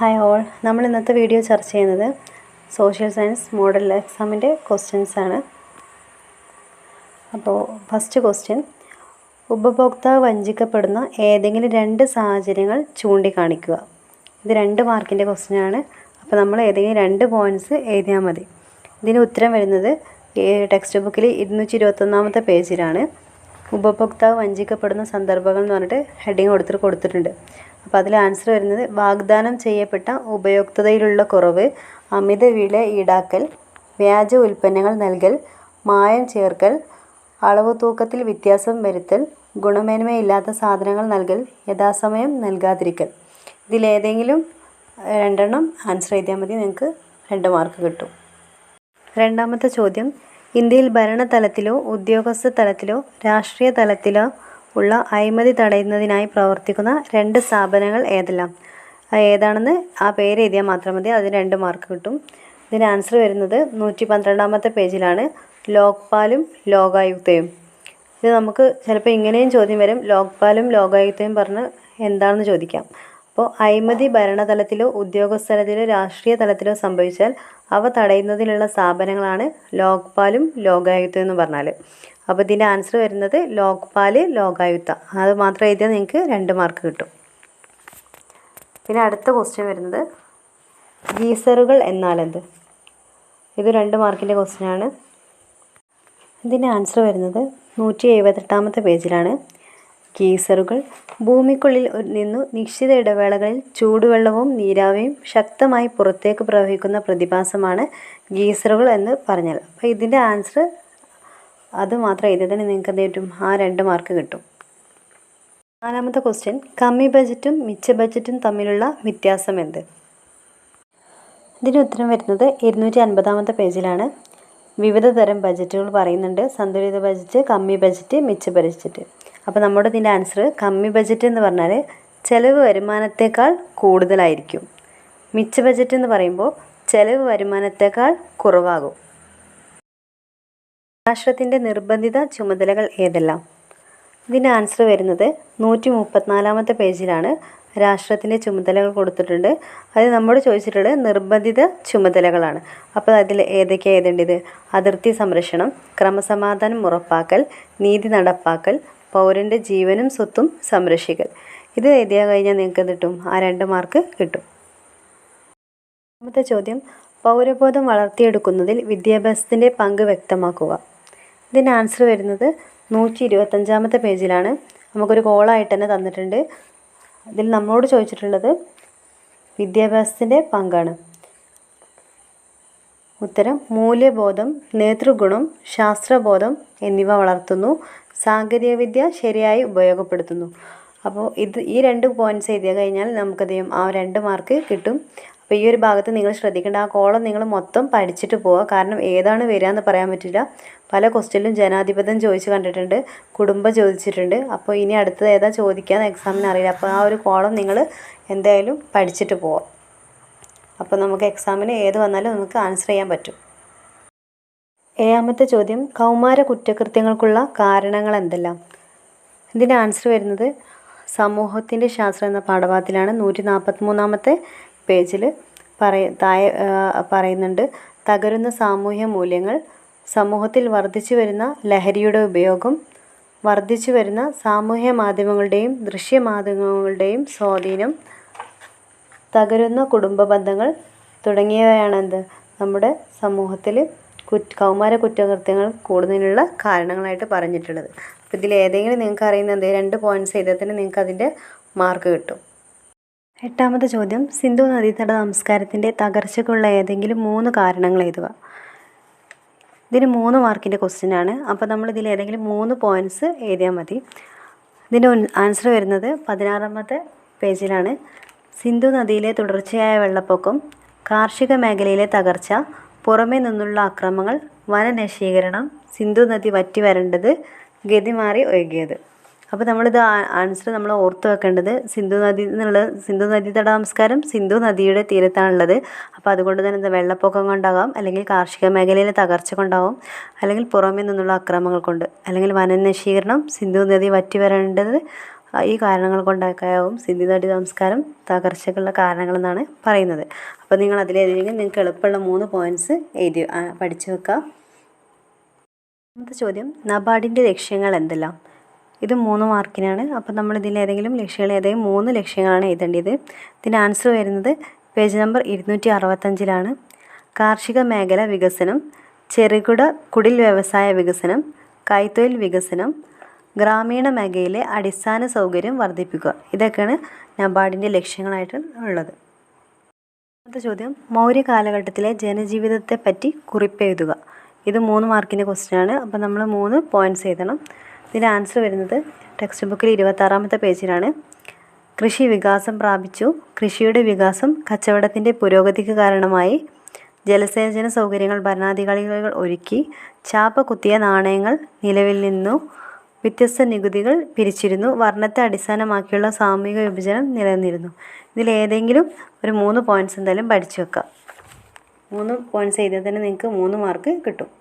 Hi all നമ്മൾ ഇന്നത്തെ video ചർച്ച ചെയ്യുന്നത് സോഷ്യൽ സയൻസ് മോഡൽ എക്സാമിന്റെ ക്വസ്റ്റ്യൻസ് ആണ്. അപ്പോൾ ഫസ്റ്റ് ക്വസ്റ്റ്യൻ ഉപഭോക്താവ് വഞ്ചിക്കപ്പെടുന്ന ഏതെങ്കിലും രണ്ട് സാഹചര്യങ്ങൾ ചൂണ്ടിക്കാണിക്കുക. ഇത് രണ്ട് മാർക്കിന്റെ ക്വസ്റ്റ്യനാണ് അപ്പോൾ നമ്മൾ ഏതെങ്കിലും രണ്ട് പോയിന്റ്സ് എഴുതിയാൽ മതി. ഇതിന് ഉത്തരം വരുന്നത് ടെക്സ്റ്റ് ബുക്കിൽ ഇരുന്നൂറ്റി ഇരുപത്തൊന്നാമത്തെ പേജിലാണ് ഉപഭോക്താവ് വഞ്ചിക്കപ്പെടുന്ന സന്ദർഭങ്ങൾ എന്ന് പറഞ്ഞിട്ട് ഹെഡിങ് കൊടുത്തിട്ട് കൊടുത്തിട്ടുണ്ട്. അപ്പോൾ അതിൽ ആൻസർ വരുന്നത് വാഗ്ദാനം ചെയ്യപ്പെട്ട ഉപയോക്തതയിലുള്ള കുറവ് അമിത വില ഈടാക്കൽ വ്യാജ ഉൽപ്പന്നങ്ങൾ നൽകൽ മായം ചേർക്കൽ അളവ് തൂക്കത്തിൽ വ്യത്യാസം വരുത്തൽ ഗുണമേന്മയില്ലാത്ത സാധനങ്ങൾ നൽകൽ യഥാസമയം നൽകാതിരിക്കൽ. ഇതിലേതെങ്കിലും രണ്ടെണ്ണം ആൻസർ ചെയ്താൽ മതി നിങ്ങൾക്ക് രണ്ട് മാർക്ക് കിട്ടും. രണ്ടാമത്തെ ചോദ്യം ഇന്ത്യയിൽ ഭരണതലത്തിലോ ഉദ്യോഗസ്ഥ തലത്തിലോ രാഷ്ട്രീയ തലത്തിലോ ഉള്ള അഴിമതി തടയുന്നതിനായി പ്രവർത്തിക്കുന്ന രണ്ട് സ്ഥാപനങ്ങൾ ഏതെല്ലാം? ഏതാണെന്ന് ആ പേര് എഴുതിയാൽ മാത്രം മതി. അതിന് രണ്ട് മാർക്ക് കിട്ടും. ഇതിന് ആൻസർ വരുന്നത് നൂറ്റി പന്ത്രണ്ടാമത്തെ പേജിലാണ്. ലോക്പാലും ലോകായുക്തയും. ഇത് നമുക്ക് ചിലപ്പോൾ ഇങ്ങനെയും ചോദ്യം വരും. ലോക്പാലും ലോകായുക്തയും പറഞ്ഞ് എന്താണെന്ന് ചോദിക്കാം. അപ്പോൾ അഴിമതി ഭരണതലത്തിലോ ഉദ്യോഗസ്ഥലത്തിലോ രാഷ്ട്രീയ തലത്തിലോ സംഭവിച്ചാൽ അവ തടയുന്നതിനുള്ള സ്ഥാപനങ്ങളാണ് ലോക്പാലും ലോകായുക്തയും എന്ന് പറഞ്ഞാൽ. അപ്പോൾ ഇതിന്റെ ആൻസർ വരുന്നത് ലോക്പാൽ ലോകായുക്ത അത് മാത്രം എഴുതിയാൽ നിങ്ങൾക്ക് രണ്ട് മാർക്ക് കിട്ടും. പിന്നെ അടുത്ത ക്വസ്റ്റ്യൻ വരുന്നത് ഗീസറുകൾ എന്നാൽ എന്ത്? ഇത് രണ്ട് മാർക്കിന്റെ ക്വസ്റ്റ്യൻ ആണ്. ഇതിന്റെ ആൻസർ വരുന്നത് നൂറ്റി എഴുപത്തെട്ടാമത്തെ പേജിലാണ്. ഗീസറുകൾ ഭൂമിക്കുള്ളിൽ നിന്നു നിശ്ചിത ഇടവേളകളിൽ ചൂടുവെള്ളവും നീരാവിയും ശക്തമായി പുറത്തേക്ക് പ്രവഹിക്കുന്ന പ്രതിഭാസമാണ് ഗീസറുകൾ എന്ന് പറഞ്ഞാൽ അപ്പോൾ ഇതിന്റെ ആൻസർ അത് മാത്രം എഴുതിയതിന് നിങ്ങൾക്ക് എന്ത് കിട്ടും ആ രണ്ട് മാർക്ക് കിട്ടും. നാലാമത്തെ ക്വസ്റ്റ്യൻ കമ്മി ബജറ്റും മിച്ച ബജറ്റും തമ്മിലുള്ള വ്യത്യാസം എന്ത്? ഇതിന് ഉത്തരം വരുന്നത് ഇരുന്നൂറ്റി അൻപതാമത്തെ പേജിലാണ് വിവിധ തരം ബജറ്റുകൾ പറയുന്നുണ്ട്. സന്തുലിത ബജറ്റ് കമ്മി ബജറ്റ് മിച്ച ബജറ്റ് അപ്പോൾ നമ്മുടെ ഇതിന്റെ ആൻസർ കമ്മി ബജറ്റ് എന്ന് പറഞ്ഞാൽ ചെലവ് വരുമാനത്തേക്കാൾ കൂടുതലായിരിക്കും. മിച്ച ബജറ്റ് എന്ന് പറയുമ്പോൾ ചെലവ് വരുമാനത്തേക്കാൾ കുറവാകും. രാഷ്ട്രത്തിന്റെ നിർബന്ധിത ചുമതലകൾ ഏതെല്ലാം? ഇതിന്റെ ആൻസർ വരുന്നത് നൂറ്റി മുപ്പത്തിനാലാമത്തെ പേജിലാണ്. രാഷ്ട്രത്തിന്റെ ചുമതലകൾ കൊടുത്തിട്ടുണ്ട്. അത് നമ്മോട് ചോദിച്ചിട്ടുള്ളത് നിർബന്ധിത ചുമതലകളാണ്. അപ്പോൾ അതിൽ ഏതൊക്കെയാണ് എഴുതേണ്ടത്? അതിർത്തി സംരക്ഷണം ക്രമസമാധാനം ഉറപ്പാക്കൽ നീതി നടപ്പാക്കൽ പൗരന്റെ ജീവനും സ്വത്തും സംരക്ഷിക്കൽ. ഇത് എഴുതിയാൽ കഴിഞ്ഞാൽ നിങ്ങൾക്ക് കിട്ടും? ആ രണ്ട് മാർക്ക് കിട്ടും. രണ്ടാമത്തെ ചോദ്യം പൗരബോധം വളർത്തിയെടുക്കുന്നതിൽ വിദ്യാഭ്യാസത്തിന്റെ പങ്ക് വ്യക്തമാക്കുക. ഇതിന്റെ ആൻസർ വരുന്നത് നൂറ്റി ഇരുപത്തഞ്ചാമത്തെ പേജിലാണ്. നമുക്കൊരു കോളായിട്ട് തന്നെ തന്നിട്ടുണ്ട്. ഇതിൽ നമ്മളോട് ചോദിച്ചിട്ടുള്ളത് വിദ്യാഭ്യാസത്തിന്റെ പങ്കാണ്. ഉത്തരം മൂല്യബോധം നേതൃഗുണം ശാസ്ത്രബോധം എന്നിവ വളർത്തുന്നു. സാങ്കേതികവിദ്യ ശരിയായി ഉപയോഗപ്പെടുത്തുന്നു. അപ്പോൾ ഇത് ഈ രണ്ട് പോയിന്റ്സ് എഴുതിയ കഴിഞ്ഞാൽ നമുക്കധികം ആ രണ്ട് മാർക്ക് കിട്ടും. അപ്പോൾ ഈ ഒരു ഭാഗത്ത് നിങ്ങൾ ശ്രദ്ധിക്കേണ്ട ആ കോളം നിങ്ങൾ മൊത്തം പഠിച്ചിട്ട് പോവുക. കാരണം ഏതാണ് വരിക എന്ന് പറയാൻ പറ്റില്ല. പല ക്വസ്റ്റ്യനിലും ജനാധിപത്യം ചോദിച്ച് കണ്ടിട്ടുണ്ട് കുടുംബം ചോദിച്ചിട്ടുണ്ട്. അപ്പോൾ ഇനി അടുത്തത് ഏതാ ചോദിക്കാൻ എക്സാമിന് അറിയില്ല. അപ്പോൾ ആ ഒരു കോളം നിങ്ങൾ എന്തായാലും പഠിച്ചിട്ട് പോവാം അപ്പോൾ നമുക്ക് എക്സാമിന് ഏത് വന്നാലും നമുക്ക് ആൻസർ ചെയ്യാൻ പറ്റും. ഏഴാമത്തെ ചോദ്യം കൗമാര കുറ്റകൃത്യങ്ങൾക്കുള്ള കാരണങ്ങൾ എന്തെല്ലാം? ഇതിന്റെ ആൻസർ വരുന്നത് സമൂഹത്തിന്റെ ശാസ്ത്രം എന്ന പാഠഭാഗത്തിലാണ്. നൂറ്റി നാൽപ്പത്തി മൂന്നാമത്തെ പേജിൽ പറയ താഴെ പറയുന്നുണ്ട്. തകരുന്ന സാമൂഹ്യ മൂല്യങ്ങൾ സമൂഹത്തിൽ വർദ്ധിച്ചു വരുന്ന ലഹരിയുടെ ഉപയോഗം വർദ്ധിച്ചു വരുന്ന സാമൂഹ്യ മാധ്യമങ്ങളുടെയും ദൃശ്യ മാധ്യമങ്ങളുടെയും സ്വാധീനം തകരുന്ന കുടുംബ ബന്ധങ്ങൾ തുടങ്ങിയവയാണ് എന്ത് നമ്മുടെ സമൂഹത്തിൽ കുറ്റ കൗമാര കുറ്റകൃത്യങ്ങൾ കൂടുന്നതിനുള്ള കാരണങ്ങളായിട്ട് പറഞ്ഞിട്ടുള്ളത്. അപ്പോൾ ഇതിൽ ഏതെങ്കിലും നിങ്ങൾക്ക് അറിയുന്ന എന്തെങ്കിലും രണ്ട് പോയിന്റ്സ് ചെയ്താൽ തന്നെ നിങ്ങൾക്ക് അതിന്റെ മാർക്ക് കിട്ടും. എട്ടാമത്തെ ചോദ്യം. സിന്ധു നദീതട സംസ്കാരത്തിന്റെ തകർച്ചയ്ക്കുള്ള ഏതെങ്കിലും മൂന്ന് കാരണങ്ങൾ എഴുതുക. ഇതിന് മൂന്ന് മാർക്കിന്റെ ക്വസ്റ്റ്യൻ ആണ്. അപ്പോൾ നമ്മൾ ഇതിൽ ഏതെങ്കിലും മൂന്ന് പോയിന്റ്സ് എഴുതിയാൽ മതി. ഇതിന്റെ ആൻസർ വരുന്നത് പതിനാറാമത്തെ പേജിലാണ് സിന്ധു നദിയിലെ തുടർച്ചയായ വെള്ളപ്പൊക്കം കാർഷിക മേഖലയിലെ തകർച്ച പുറമേ നിന്നുള്ള അക്രമങ്ങൾ വനനശീകരണം സിന്ധു നദി വറ്റി വരേണ്ടത് ഗതി മാറി ഒഴുകിയത്. അപ്പോൾ നമ്മളിത് ആൻസർ നമ്മൾ ഓർത്ത് വെക്കേണ്ടത് സിന്ധു നദി എന്നുള്ള സിന്ധു നദീതട നമസ്കാരം സിന്ധു നദിയുടെ തീരത്താണുള്ളത്. അപ്പോൾ അതുകൊണ്ട് തന്നെ എന്താ വെള്ളപ്പൊക്കം കൊണ്ടാകാം അല്ലെങ്കിൽ കാർഷിക മേഖലയിലെ തകർച്ച കൊണ്ടാവും അല്ലെങ്കിൽ പുറമേ നിന്നുള്ള അക്രമങ്ങൾ കൊണ്ട് അല്ലെങ്കിൽ വനനശീകരണം സിന്ധു നദി വറ്റി വരേണ്ടത് ഈ കാരണങ്ങൾ കൊണ്ടൊക്കെയാവും സിന്ധു നദി സംസ്കാരം തകർച്ചയ്ക്കുള്ള കാരണങ്ങളെന്നാണ് പറയുന്നത്. അപ്പോൾ നിങ്ങൾ അതിലേതെങ്കിലും നിങ്ങൾക്ക് എളുപ്പമുള്ള മൂന്ന് പോയിന്റ്സ് എഴുതി പഠിച്ചു വെക്കാം. ചോദ്യം നബാർഡിന്റെ ലക്ഷ്യങ്ങൾ എന്തെല്ലാം? ഇത് മൂന്ന് മാർക്കിനാണ്. അപ്പോൾ നമ്മൾ ഇതിൽ ഏതെങ്കിലും ലക്ഷ്യങ്ങൾ ഏതെങ്കിലും മൂന്ന് ലക്ഷ്യങ്ങളാണ് എഴുതേണ്ടത്. ഇതിന്റെ ആൻസർ വരുന്നത് പേജ് നമ്പർ ഇരുന്നൂറ്റി അറുപത്തഞ്ചിലാണ് കാർഷിക മേഖല വികസനം ചെറുകിട കുടിൽ വ്യവസായ വികസനം കൈത്തൊഴിൽ വികസനം ഗ്രാമീണ മേഖലയിലെ അടിസ്ഥാന സൗകര്യം വർദ്ധിപ്പിക്കുക. ഇതൊക്കെയാണ് നബാർഡിന്റെ ലക്ഷ്യങ്ങളായിട്ട് ഉള്ളത്. അടുത്ത ചോദ്യം മൗര്യ കാലഘട്ടത്തിലെ ജനജീവിതത്തെ പറ്റി കുറിപ്പെഴുതുക. ഇത് മൂന്ന് മാർക്കിന്റെ ക്വസ്റ്റ്യൻ ആണ്. അപ്പോൾ നമ്മൾ മൂന്ന് പോയിന്റ്സ് എഴുതണം. ഇതിന്റെ ആൻസർ വരുന്നത് ടെക്സ്റ്റ് ബുക്കിൽ ഇരുപത്താറാമത്തെ പേജിലാണ് കൃഷി വികാസം പ്രാപിച്ചു. കൃഷിയുടെ വികാസം കച്ചവടത്തിന്റെ പുരോഗതിക്ക് കാരണമായി. ജലസേചന സൗകര്യങ്ങൾ ഭരണാധികാരികൾ ഒരുക്കി. ചാപ്പ കുത്തിയ നാണയങ്ങൾ നിലവിൽ നിന്നു. വ്യത്യസ്ത നികുതികൾ പിരിച്ചിരുന്നു. വർണത്തെ അടിസ്ഥാനമാക്കിയുള്ള സാമൂഹിക വിഭജനം നിലനിന്നിരുന്നു. ഇതിലേതെങ്കിലും ഒരു മൂന്ന് പോയിന്റ്സ് എന്തായാലും പഠിച്ചു വെക്കാം. മൂന്ന് പോയിന്റ്സ് എഴുതിയാൽ തന്നെ നിങ്ങൾക്ക് മൂന്ന് മാർക്ക് കിട്ടും.